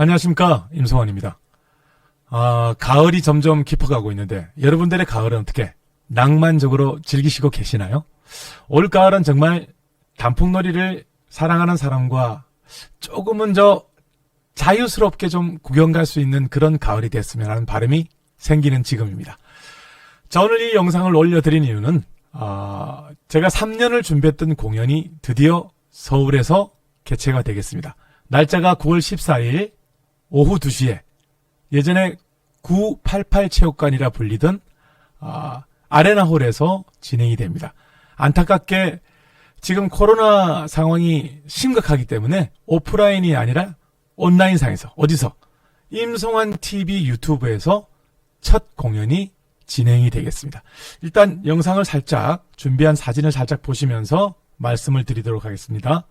안녕하십니까 임성환입니다. 아 가을이 점점 깊어가고 있는데 여러분들의 가을은 어떻게 낭만적으로 즐기시고 계시나요? 올 가을은 정말 단풍놀이를 사랑하는 사람과 조금은 저 자유스럽게 좀 구경 갈 수 있는 그런 가을이 됐으면 하는 바람이 생기는 지금입니다. 자 오늘 이 영상을 올려드린 이유는 아, 제가 3년을 준비했던 공연이 드디어 서울에서 개최가 되겠습니다. 날짜가 9월 14일 오후 2시에 예전에 988 체육관이라 불리던 아, 아레나홀에서 진행이 됩니다. 안타깝게 지금 코로나 상황이 심각하기 때문에 오프라인이 아니라 온라인상에서 어디서 임성환 TV 유튜브에서 첫 공연이 진행이 되겠습니다. 일단 영상을 살짝 준비한 사진을 살짝 보시면서 말씀을 드리도록 하겠습니다.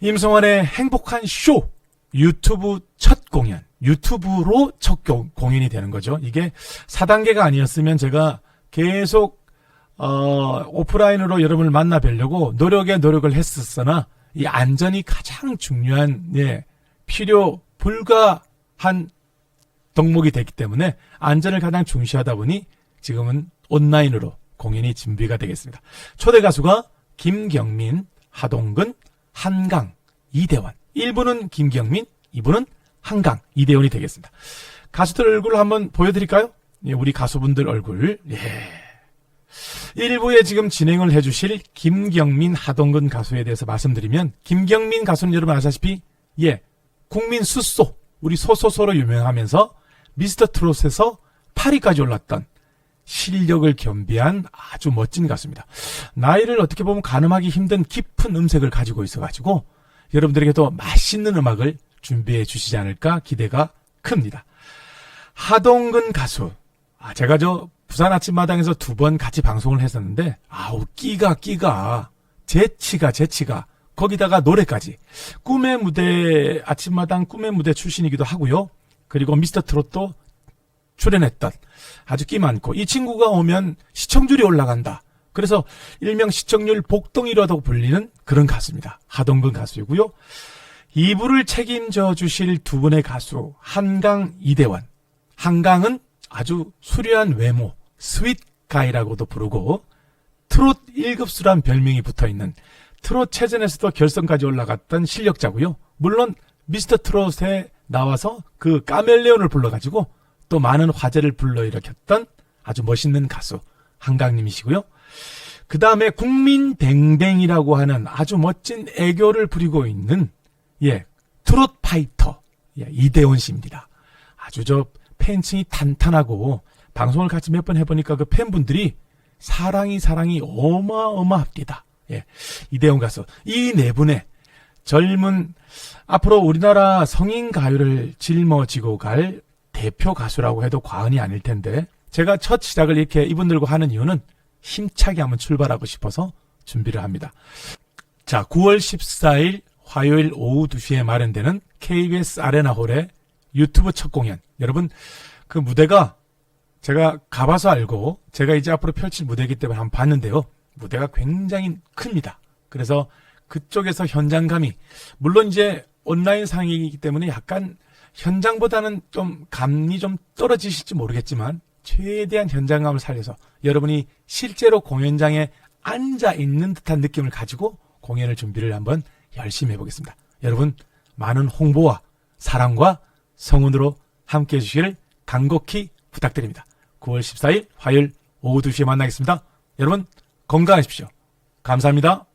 임성환의 행복한 쇼 유튜브 첫 공연 유튜브로 첫 교- 공연이 되는 거죠. 이게 4단계가 아니었으면 제가 계속 어, 오프라인으로 여러분을 만나 뵈려고 노력에 노력을 했었으나 이 안전이 가장 중요한 예, 필요 불가한 덕목이 됐기 때문에 안전을 가장 중시하다 보니 지금은 온라인으로 공연이 준비가 되겠습니다. 초대 가수가 김경민, 하동근, 한강, 이대원. 1부는 김경민, 2부는 한강, 이대원이 되겠습니다. 가수들 얼굴을 한번 보여드릴까요? 예, 우리 가수분들 얼굴. 예. 1부에 지금 진행을 해주실 김경민, 하동근 가수에 대해서 말씀드리면, 김경민 가수는 여러분 아시다시피, 예, 국민 수소, 우리 소소소로 유명하면서 미스터 트롯에서 8위까지 올랐던 실력을 겸비한 아주 멋진 가수입니다. 나이를 어떻게 보면 가늠하기 힘든 깊은 음색을 가지고 있어가지고 여러분들에게도 맛있는 음악을 준비해 주시지 않을까 기대가 큽니다. 하동근 가수. 아, 제가 저 부산 아침마당에서 두 번 같이 방송을 했었는데, 아우, 끼가, 끼가, 재치가, 재치가, 거기다가 노래까지. 꿈의 무대, 아침마당 꿈의 무대 출신이기도 하고요. 그리고 미스터 트롯도 출연했던 아주 끼 많고, 이 친구가 오면 시청률이 올라간다. 그래서 일명 시청률 복덩이라고 불리는 그런 가수입니다. 하동근 가수이고요. 2부를 책임져 주실 두 분의 가수, 한강, 이대원. 한강은 아주 수려한 외모, 스윗 가이라고도 부르고 트롯 1급수란 별명이 붙어 있는 트롯 체전에서도 결선까지 올라갔던 실력자고요. 물론 미스터 트롯에 나와서 그 까멜레온을 불러가지고 또 많은 화제를 불러일으켰던 아주 멋있는 가수 한강님이시고요. 그 다음에 국민뱅뱅이라고 하는 아주 멋진 애교를 부리고 있는 예 트롯 파이터 예, 이대원 씨입니다. 아주 저 팬층이 탄탄하고 방송을 같이 몇 번 해보니까 그 팬분들이 사랑이 사랑이 어마어마합니다. 예, 이대원 가수 이 네 분의 젊은 앞으로 우리나라 성인 가요를 짊어지고 갈 대표 가수라고 해도 과언이 아닐 텐데 제가 첫 시작을 이렇게 이분들과 하는 이유는 힘차게 한번 출발하고 싶어서 준비를 합니다. 자, 9월 14일 화요일 오후 2시에 마련되는 KBS 아레나홀의 유튜브 첫 공연. 여러분, 그 무대가 제가 가봐서 알고 제가 이제 앞으로 펼칠 무대이기 때문에 한번 봤는데요. 무대가 굉장히 큽니다. 그래서 그쪽에서 현장감이 물론 이제 온라인 상이기 때문에 약간 현장보다는 좀 감이 좀 떨어지실지 모르겠지만 최대한 현장감을 살려서 여러분이 실제로 공연장에 앉아 있는 듯한 느낌을 가지고 공연을 준비를 한번 열심히 해보겠습니다. 여러분 많은 홍보와 사랑과 성원으로 함께 해주시기를 간곡히 부탁드립니다. 9월 14일 화요일 오후 2시에 만나겠습니다. 여러분 건강하십시오. 감사합니다.